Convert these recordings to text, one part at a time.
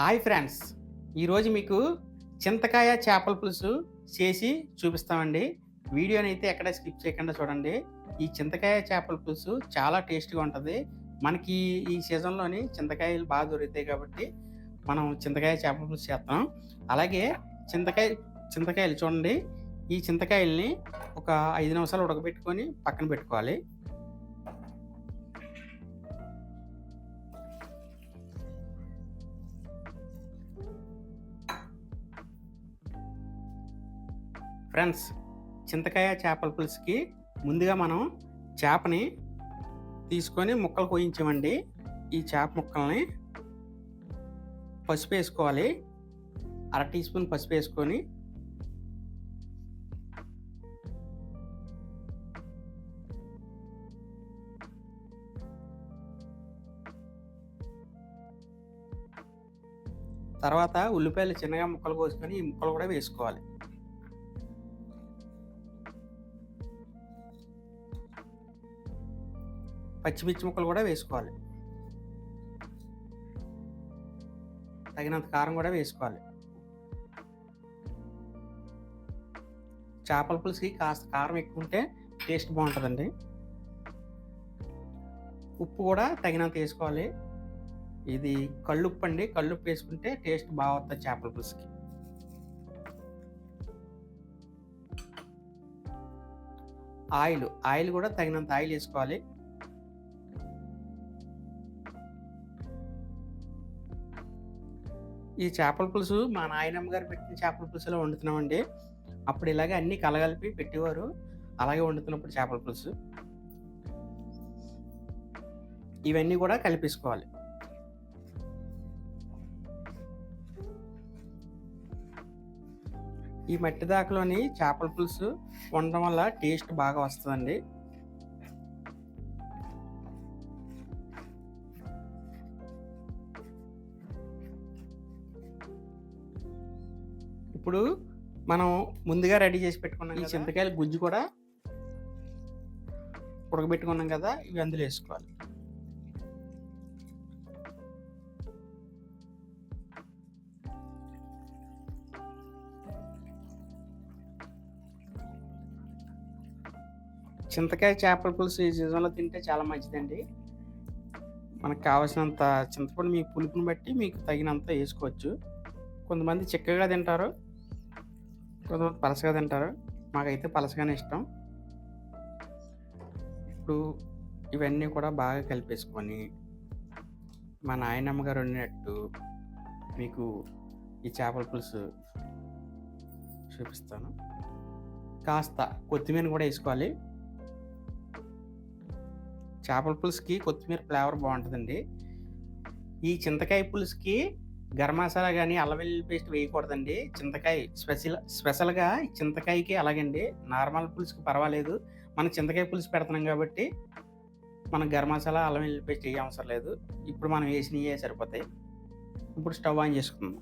Hi friends. ఈరోజు మీకు చింతకాయ చేపల పులుసు చేసి చూపిస్తామండి. వీడియోని అయితే ఎక్కడ స్కిప్ చేయకుండా చూడండి. ఈ చింతకాయ చేపల పులుసు చాలా టేస్ట్గా ఉంటుంది. మనకి ఈ సీజన్లోని చింతకాయలు బాగా దొరుకుతాయి కాబట్టి మనం చింతకాయ చేపల పులుసు చేస్తాం. అలాగే చింతకాయ చింతకాయలు చూడండి. ఈ చింతకాయల్ని ఒక ఐదు నిమిషాలు ఉడకబెట్టుకొని పక్కన పెట్టుకోవాలి. ఫ్రెండ్స్ చింతకాయ చేపల పులుసుకి ముందుగా మనం చేపని తీసుకొని ముక్కలు కోయించామండి. ఈ చేప ముక్కల్ని పసుపు వేసుకోవాలి. అర టీ స్పూన్ పసుపు వేసుకొని తర్వాత ఉల్లిపాయలు చిన్నగా ముక్కలు కోసుకొని ఈ ముక్కలు కూడా వేసుకోవాలి. పచ్చిమిర్చి ముక్కలు కూడా వేసుకోవాలి. తగినంత కారం కూడా వేసుకోవాలి. చేపల పులుసుకి కాస్త కారం ఎక్కువ ఉంటే టేస్ట్ బాగుంటుందండి. ఉప్పు కూడా తగినంత వేసుకోవాలి. ఇది కళ్ళుప్పు అండి. కళ్ళుప్పు వేసుకుంటే టేస్ట్ బాగా వస్తుంది చేపల పులుసుకి. ఆయిల్ ఆయిల్ కూడా తగినంత ఆయిల్ వేసుకోవాలి. ఈ చేపల పులుసు మా నాయనమ్మ గారు పెట్టిన చేపల పులుసులో వండుతున్నామండి. అప్పుడు ఇలాగే అన్ని కలగలిపి పెట్టేవారు. అలాగే వండుతున్నప్పుడు చేపల పులుసు. ఇవన్నీ కూడా కలిపేసుకోవాలి. ఈ మట్టి దాకలోని చేపల పులుసు వండడం వల్ల టేస్ట్ బాగా వస్తుందండి. ఇప్పుడు మనం ముందుగా రెడీ చేసి పెట్టుకున్నాం ఈ చింతకాయల గుజ్జు కూడా ఉడకబెట్టుకున్నాం కదా ఇవి అందులో వేసుకోవాలి. చింతకాయ చేపల పులుసు ఈ సీజన్లో తింటే చాలా మంచిదండి. మనకు కావాల్సినంత చింతపండు మీ పులుపుని బట్టి మీకు తగినంత వేసుకోవచ్చు. కొంతమంది చిక్కగా తింటారు. కొంతమంది పలసగా తింటారు. మాకైతే పలసగానే ఇష్టం. ఇప్పుడు ఇవన్నీ కూడా బాగా కలిపేసుకొని మా నాయనమ్మ గారు వండినట్టు మీకు ఈ చేపల పులుసు చూపిస్తాను. కాస్త కొత్తిమీర కూడా వేసుకోవాలి. చేపల పులుసుకి కొత్తిమీర ఫ్లేవర్ బాగుంటుందండి. ఈ చింతకాయ పులుసుకి గరం మసాలా కానీ అల్లం వెల్లుల్లి పేస్ట్ వేయకూడదండి. చింతకాయ స్పెషల్ స్పెషల్గా చింతకాయకి అలాగండి. నార్మల్ పులుసుకి పర్వాలేదు. మనం చింతకాయ పులుసు పెడుతున్నాం కాబట్టి మనం గరం మసాలా అల్లం వెల్లుల్లి పేస్ట్ వేయ అవసరం లేదు. ఇప్పుడు మనం వేసినవే సరిపోతాయి. ఇప్పుడు స్టవ్ ఆన్ చేసుకుందాం.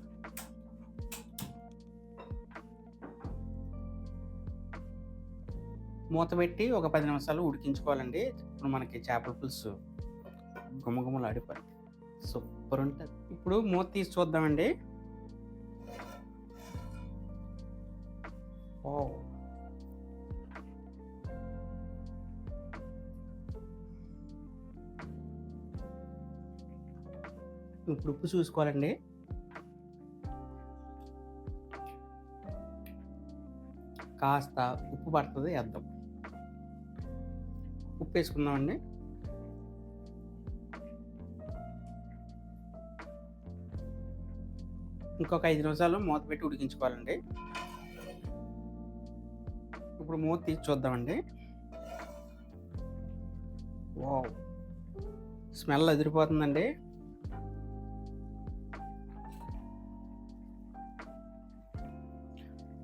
మూత పెట్టి ఒక పది నిమిషాలు ఉడికించుకోవాలండి. ఇప్పుడు మనకి చేపల పులుసు గుమ్మగుమ్మలు ఆడిపోయి సూపర్ ఉంటుంది ఇప్పుడు మూత తీసి చూద్దామండి. ఓ ఇప్పుడు ఉప్పు చూసుకోవాలండి. కాస్త ఉప్పు పడుతుంది వేద్దాం. ఉప్పు వేసుకుందామండి. ఇంకొక ఐదు నిమిషాలు మూత పెట్టి ఉడికించుకోవాలండి. ఇప్పుడు మూత తీసి చూద్దామండి. వావ్. స్మెల్ అదిరిపోతుందండి.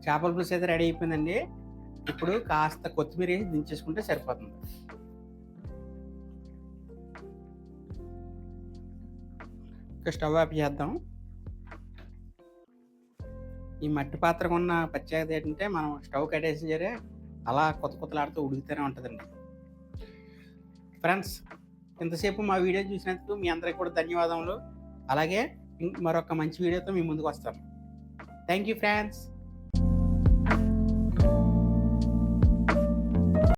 చేపల పులుసు అయితే రెడీ అయిపోయిందండి. ఇప్పుడు కాస్త కొత్తిమీర వేసి దించేసుకుంటే సరిపోతుంది. స్టవ్ ఆఫ్ చేద్దాం. ఈ మట్టి పాత్రకు ఉన్న ప్రత్యేకత ఏంటంటే మనం స్టవ్ కట్టేసి సరే అలా కొత్త కొత్తలాడుతూ ఉడుకుతూనే ఉంటుందండి. ఫ్రెండ్స్ ఇంతసేపు మా వీడియో చూసినందుకు మీ అందరికి కూడా ధన్యవాదములు. అలాగే మరొక మంచి వీడియోతో మీ ముందుకు వస్తాను. Thank you friends.